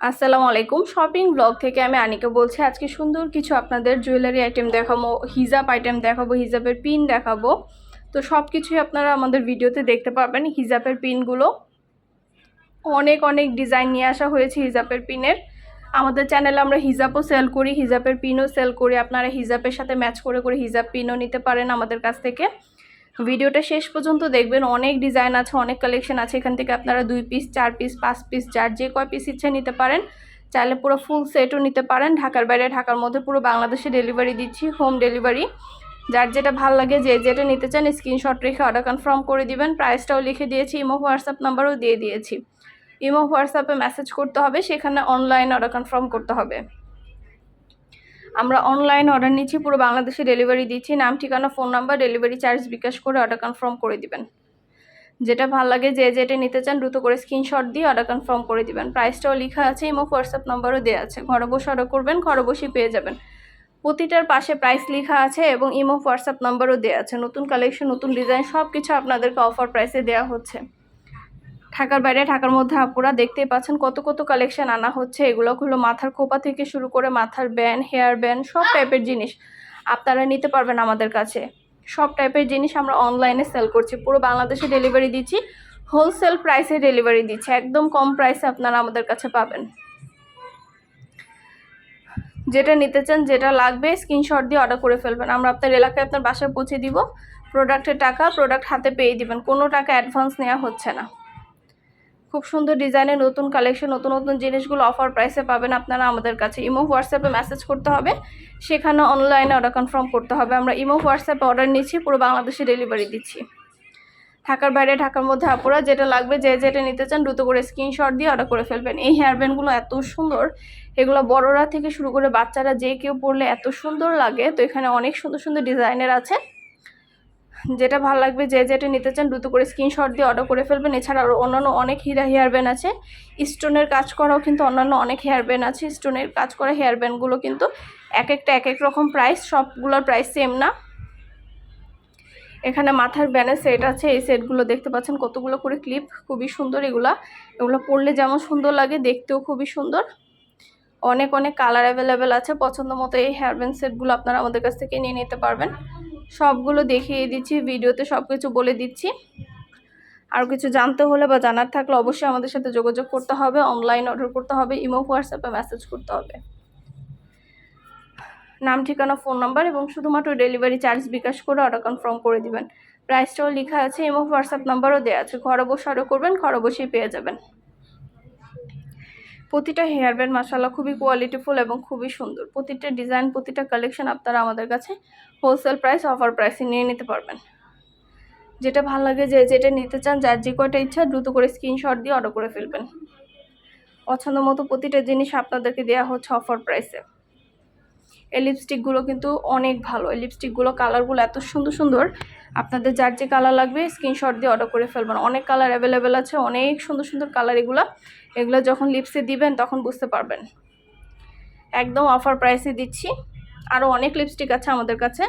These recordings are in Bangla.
আসসালামু আলাইকুম। শপিং ব্লগ থেকে আমি আনিকা বলছি, আজকে সুন্দর কিছু আপনাদের জুয়েলারি আইটেম দেখাবো, হিজাব আইটেম দেখাবো, হিজাবের পিন দেখাবো। তো সব কিছুই আপনারা আমাদের ভিডিওতে দেখতে পারবেন, হিজাবের পিনগুলো অনেক অনেক ডিজাইন নিয়ে আসা হয়েছে হিজাবের পিনের আমাদের চ্যানেলে আমরা হিজাবও সেল করি, হিজাবের পিনও সেল করি। আপনারা হিজাবের সাথে ম্যাচ করে করে হিজাব পিনও নিতে পারেন আমাদের কাছ থেকে। ভিডিওটা শেষ পর্যন্ত দেখবেন। অনেক ডিজাইন আছে, অনেক কালেকশন আছে। এখান থেকে আপনারা দুই পিস চার পিস পাঁচ পিস যার যে কয় পিস ইচ্ছে নিতে পারেন, চাইলে পুরো ফুল সেটও নিতে পারেন। ঢাকার বাইরে, ঢাকার মধ্যে পুরো বাংলাদেশে ডেলিভারি দিচ্ছি হোম ডেলিভারি যার যেটা ভালো লাগে, যে যেটা নিতে চান স্ক্রিনশট রেখে অর্ডার কনফার্ম করে দিবেন। প্রাইসটাও লিখে দিয়েছি, ইমো, হোয়াটসঅ্যাপ নাম্বারও দিয়ে দিয়েছি। ইমো, হোয়াটসঅ্যাপে মেসেজ করতে হবে, সেখানে অনলাইন অর্ডার কনফার্ম করতে হবে। আমরা অনলাইন অর্ডার নিচ্ছি, পুরো বাংলাদেশে ডেলিভারি দিচ্ছি। নাম, ঠিকানা phone number delivery charge bKash করে অর্ডার কনফার্ম করে দিবেন। যেটা ভালো লাগে, যে যেটা নিতে চান দ্রুত করে স্ক্রিনশট দিয়ে অর্ডার কনফার্ম করে দিবেন। প্রাইসটাও লেখা আছে ইমো হোয়াটসঅ্যাপ নাম্বারও দেওয়া আছে। ঘরে বসে অর্ডার করবেন, ঘরে বসেই পেয়ে যাবেন। প্রতিটার পাশে প্রাইস লেখা আছে এবং ইমো হোয়াটসঅ্যাপ নাম্বারও দেওয়া আছে। নতুন কালেকশন নতুন ডিজাইন সব কিছু আপনাদেরকে অফার প্রাইসে দেওয়া হচ্ছে। ঢাকার বাইরে, ঢাকার মধ্যে আপুরা দেখতেই পাচ্ছেন কত কত কালেকশন আনা হচ্ছে। এগুলো হলো মাথার খোপা থেকে শুরু করে মাথার ব্যান্ড হেয়ার ব্যান্ড সব টাইপের জিনিস আপনারা নিতে পারবেন আমাদের কাছে। সব টাইপের জিনিস আমরা অনলাইনে সেল করছি। পুরো বাংলাদেশে ডেলিভারি দিচ্ছি হোলসেল প্রাইসে ডেলিভারি দিচ্ছি। একদম কম প্রাইসে আপনারা আমাদের কাছে পাবেন। যেটা নিতে চান, যেটা লাগবে স্ক্রিনশট দিয়ে অর্ডার করে ফেলবেন। আমরা আপনার এলাকায় আপনার বাসায় পৌঁছে দিব। প্রোডাক্টের টাকা প্রোডাক্ট হাতে পেয়ে দিবেন। কোনো টাকা অ্যাডভান্স নেওয়া হচ্ছে না। খুব সুন্দর ডিজাইনের নতুন কালেকশন নতুন নতুন জিনিসগুলো অফার প্রাইসে পাবেন আপনারা আমাদের কাছে। ইমো, হোয়াটসঅ্যাপে মেসেজ করতে হবে, সেখানে অনলাইনে অর্ডার কনফার্ম করতে হবে। আমরা ইমো, হোয়াটসঅ্যাপে অর্ডার নিচ্ছি, পুরো বাংলাদেশে ডেলিভারি দিচ্ছি। ঢাকার বাইরে, ঢাকার মধ্যে আপুরা যেটা লাগবে, যে যেটা নিতে চান দ্রুত করে স্ক্রিনশট দিয়ে অর্ডার করে ফেলবেন। এই হেয়ার ব্যান্ডগুলো এত সুন্দর, এগুলো বড়রা থেকে শুরু করে বাচ্চারা যে কেউ পরলে এত সুন্দর লাগে। তো এখানে অনেক সুন্দর সুন্দর ডিজাইনের আছে। যেটা ভালো লাগবে যে যেটা নিতে চান দ্রুত করে স্ক্রিনশট দিয়ে অর্ডার করে ফেলবেন। এছাড়া আরও অন্যান্য অনেক হীরা হেয়ার ব্যান্ড আছে। স্টোনের কাজ করাও কিন্তু অন্যান্য অনেক হেয়ার ব্যান্ড আছে। স্টোনের কাজ করা হেয়ার ব্যান্ডগুলো কিন্তু এক একটা, এক এক রকম প্রাইস সবগুলোর প্রাইস সেম না। এখানে মাথার ব্যানের সেট আছে। এই সেটগুলো দেখতে পাচ্ছেন কতগুলো করে ক্লিপ খুবই সুন্দর এগুলা। এগুলো পরলে যেমন সুন্দর লাগে, দেখতেও খুবই সুন্দর। অনেক অনেক কালার অ্যাভেলেবেল আছে। পছন্দ মতো এই হেয়ার ব্যান্ড সেটগুলো আপনারা আমাদের কাছ থেকে নিয়ে নিতে পারবেন। সবগুলো দেখিয়ে দিচ্ছি, ভিডিওতে সব কিছু বলে দিচ্ছি। আর কিছু জানতে হলে বা জানার থাকলে অবশ্যই আমাদের সাথে যোগাযোগ করতে হবে অনলাইন অর্ডার করতে হবে ইমো হোয়াটসঅ্যাপে মেসেজ করতে হবে। নাম, ঠিকানা ফোন নাম্বার এবং শুধুমাত্র ডেলিভারি চার্জ বিকাশ করে অর্ডার কনফার্ম করে দিবেন। প্রাইসটাও লেখা আছে ইমো হোয়াটসঅ্যাপ নাম্বারও দেওয়া আছে। ঘরে বসে অর্ডার করবেন, ঘরে বসেই পেয়ে যাবেন। প্রতিটা হেয়ার ব্যান্ড মাসাল্লাহ খুবই কোয়ালিটিফুল এবং খুবই সুন্দর। প্রতিটা ডিজাইন প্রতিটা কালেকশন আপনারা আমাদের কাছে হোলসেল প্রাইস অফার প্রাইসে নিয়ে নিতে পারবেন। যেটা ভালো লাগে যে, যেটা নিতে চান, যার যে কয়টা ইচ্ছা, দ্রুত করে স্ক্রিনশট দিয়ে অর্ডার করে ফেলবেন। পছন্দ মতো প্রতিটা জিনিস আপনাদেরকে দেওয়া হচ্ছে অফার প্রাইসে এই লিপস্টিকগুলো কিন্তু অনেক ভালো। এই লিপস্টিকগুলো কালারগুলো এত সুন্দর সুন্দর। আপনাদের যার যে কালার লাগবে স্ক্রিনশট দিয়ে অর্ডার করে ফেলবেন। অনেক কালার অ্যাভেলেবেল আছে, অনেক সুন্দর সুন্দর কালার এগুলো। এগুলো যখন লিপসে দিবেন, তখন বুঝতে পারবেন। একদম অফার প্রাইসে দিচ্ছি। আরও অনেক লিপস্টিক আছে আমাদের কাছে।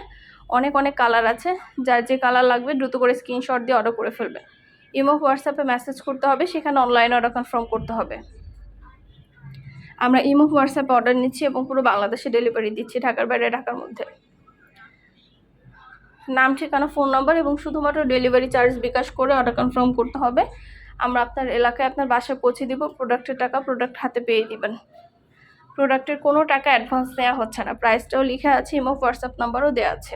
অনেক অনেক কালার আছে। যার যে কালার লাগবে, দ্রুত করে স্ক্রিনশট দিয়ে অর্ডার করে ফেলবেন। ইমো, হোয়াটসঅ্যাপে মেসেজ করতে হবে। সেখানে অনলাইনে অর্ডার কনফার্ম করতে হবে। আমরা ইমো, হোয়াটসঅ্যাপে অর্ডার নিচ্ছি এবং পুরো বাংলাদেশে ডেলিভারি দিচ্ছি ঢাকার বাইরে, ঢাকার মধ্যে। নাম, ঠিকানা, ফোন নাম্বার এবং শুধুমাত্র ডেলিভারি চার্জ বিকাশ করে অর্ডার কনফার্ম করতে হবে। আমরা আপনার এলাকায় আপনার বাসায় পৌঁছে দিব, প্রোডাক্টের টাকা প্রোডাক্ট হাতে পেয়ে দিবেন। প্রোডাক্টের কোনো টাকা অ্যাডভান্স নেওয়া হচ্ছে না। প্রাইসটাও লিখে আছে এবং হোয়াটসঅ্যাপ নাম্বারও দেওয়া আছে।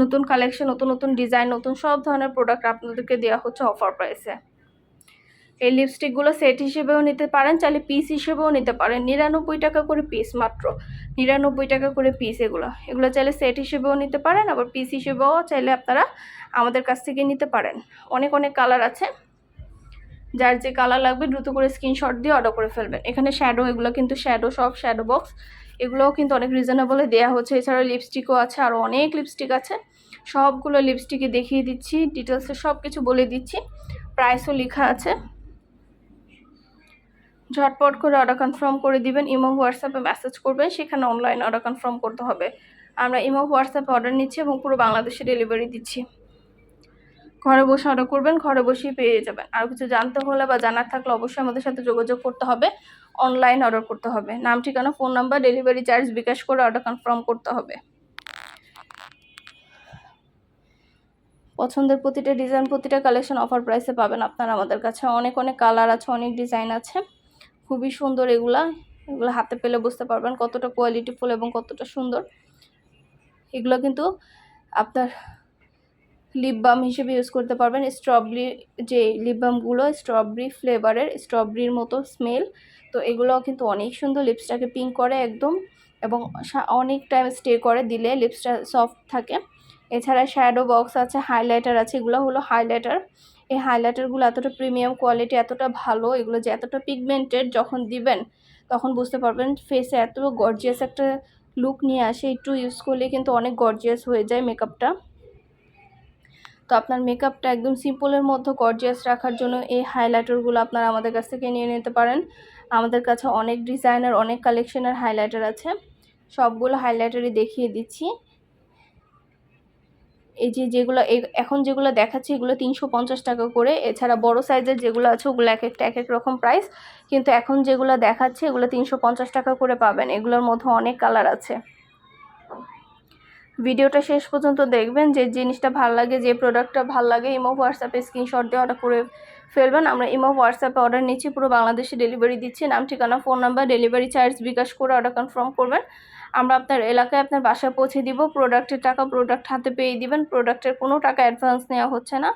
নতুন কালেকশন, নতুন নতুন ডিজাইন, নতুন সব ধরনের প্রোডাক্ট আপনাদেরকে দেওয়া হচ্ছে অফার প্রাইসে। এই লিপস্টিকগুলো সেট হিসেবেও নিতে পারেন, চাইলে পিস হিসেবেও নিতে পারেন। নিরানব্বই টাকা করে পিস মাত্র। নিরানব্বই টাকা করে পিস এগুলো। এগুলো চাইলে সেট হিসেবেও নিতে পারেন, আবার পিস হিসেবেও চাইলে আপনারা আমাদের কাছ থেকে নিতে পারেন। অনেক অনেক কালার আছে। যার যে কালার লাগবে দ্রুত করে স্ক্রিনশট দিয়ে অর্ডার করে ফেলবেন। এখানে শ্যাডো এগুলো কিন্তু শ্যাডো সব শ্যাডো বক্স এগুলোও কিন্তু অনেক রিজনেবলে দেওয়া হচ্ছে। এছাড়া লিপস্টিকও আছে আরও অনেক লিপস্টিক আছে। সবগুলো লিপস্টিকে দেখিয়ে দিচ্ছি ডিটেলসে সব কিছু বলে দিচ্ছি। প্রাইসও লেখা আছে। ঝটপট করে অর্ডার কনফার্ম করে দিবেন ইমো হোয়াটসঅ্যাপে মেসেজ করবেন, সেখানে অনলাইন অর্ডার কনফার্ম করতে হবে। আমরা ইমো হোয়াটসঅ্যাপে অর্ডার নিচ্ছি এবং পুরো বাংলাদেশে ডেলিভারি দিচ্ছি। ঘরে বসে অর্ডার করবেন, ঘরে বসেই পেয়ে যাবেন। আর কিছু জানতে হলে বা জানার থাকলে অবশ্যই আমাদের সাথে যোগাযোগ করতে হবে অনলাইন অর্ডার করতে হবে। নাম, ঠিকানা phone number delivery charge bKash করে অর্ডার কনফার্ম করতে হবে। পছন্দের প্রতিটা ডিজাইন প্রতিটা কালেকশন অফার প্রাইসে পাবেন আপনারা আমাদের কাছে। অনেক অনেক কালার আছে, অনেক ডিজাইন আছে। খুবই সুন্দর এগুলা। এগুলো হাতে পেলে বুঝতে পারবেন কতটা কোয়ালিটিফুল এবং কতটা সুন্দর। এগুলো কিন্তু আপনার লিপ বাম হিসেবে ইউজ করতে পারবেন। স্ট্রবেরি যে লিপ বামগুলো স্ট্রবেরি ফ্লেভারের স্ট্রবেরির মতো স্মেল তো এগুলোও কিন্তু অনেক সুন্দর লিপসটাকে পিঙ্ক করে একদম এবং অনেক টাইম স্টে করে দিলে লিপসটা সফট থাকে। এছাড়া শ্যাডো বক্স আছে হাইলাইটার আছে, এগুলো হলো হাইলাইটার এই হাইলাইটারগুলো এতটা প্রিমিয়াম কোয়ালিটি এতটা ভালো, এগুলো যে এতটা পিগমেন্টেড যখন দিবেন, তখন বুঝতে পারবেন ফেসে এত গর্জিয়াস একটা লুক নিয়ে আসে। একটু ইউজ করলে কিন্তু অনেক গর্জিয়াস হয়ে যায় মেকআপটা তো আপনার মেকআপটা একদম সিম্পলের মধ্যে গর্জিয়াস রাখার জন্য এই হাইলাইটারগুলো আপনারা আমাদের কাছ থেকে নিয়ে নিতে পারেন। আমাদের কাছে অনেক ডিজাইনের অনেক কালেকশনের হাইলাইটার আছে। সবগুলো হাইলাইটারই দেখিয়ে দিচ্ছি। এই যে যেগুলো এখন যেগুলো দেখাচ্ছি এগুলো তিনশো পঞ্চাশ টাকা করে। এছাড়া বড় সাইজের যেগুলো আছে ওগুলো এক একটা, এক এক রকম প্রাইস কিন্তু এখন যেগুলো দেখাচ্ছে এগুলো তিনশো পঞ্চাশ টাকা করে পাবেন। এগুলোর মধ্যে অনেক কালার আছে। ভিডিওটা শেষ পর্যন্ত দেখবেন। যে জিনিসটা ভালো লাগে, যে প্রোডাক্টটা ভালো লাগে, ইমো হোয়াটসঅ্যাপে স্ক্রিনশট দিয়ে অর্ডার করে ফেলবেন। আমরা ইমো হোয়াটসঅ্যাপে অর্ডার নিচ্ছি, পুরো বাংলাদেশে ডেলিভারি দিচ্ছি। নাম, ঠিকানা phone number delivery charge bKash করে অর্ডার কনফার্ম করবেন। আমরা আপনার এলাকায় আপনার বাসায় পৌঁছে দিব প্রোডাক্টের টাকা প্রোডাক্ট হাতে পেয়ে দিবেন প্রোডাক্টের কোনো টাকা অ্যাডভান্স নেওয়া হচ্ছে না।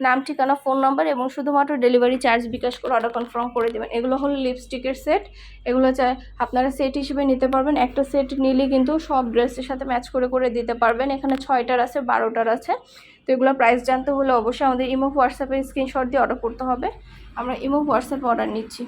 নাম, ঠিকানা ফোন নাম্বার এবং শুধুমাত্র ডেলিভারি চার্জ বিকাশ করে অর্ডার কনফার্ম করে দেবেন। এগুলো হলো লিপস্টিকের সেট এগুলো চাই আপনারা সেট হিসেবে নিতে পারবেন। একটা সেট নিলে কিন্তু সব ড্রেসের সাথে ম্যাচ করে করে দিতে পারবেন। এখানে ছয়টার আছে, বারোটার আছে। তো এগুলো প্রাইস জানতে হলে অবশ্যই আমাদের ইমো, হোয়াটসঅ্যাপে স্ক্রিনশট দিয়ে অর্ডার করতে হবে। আমরা ইমো, হোয়াটসঅ্যাপে অর্ডার নিচ্ছি।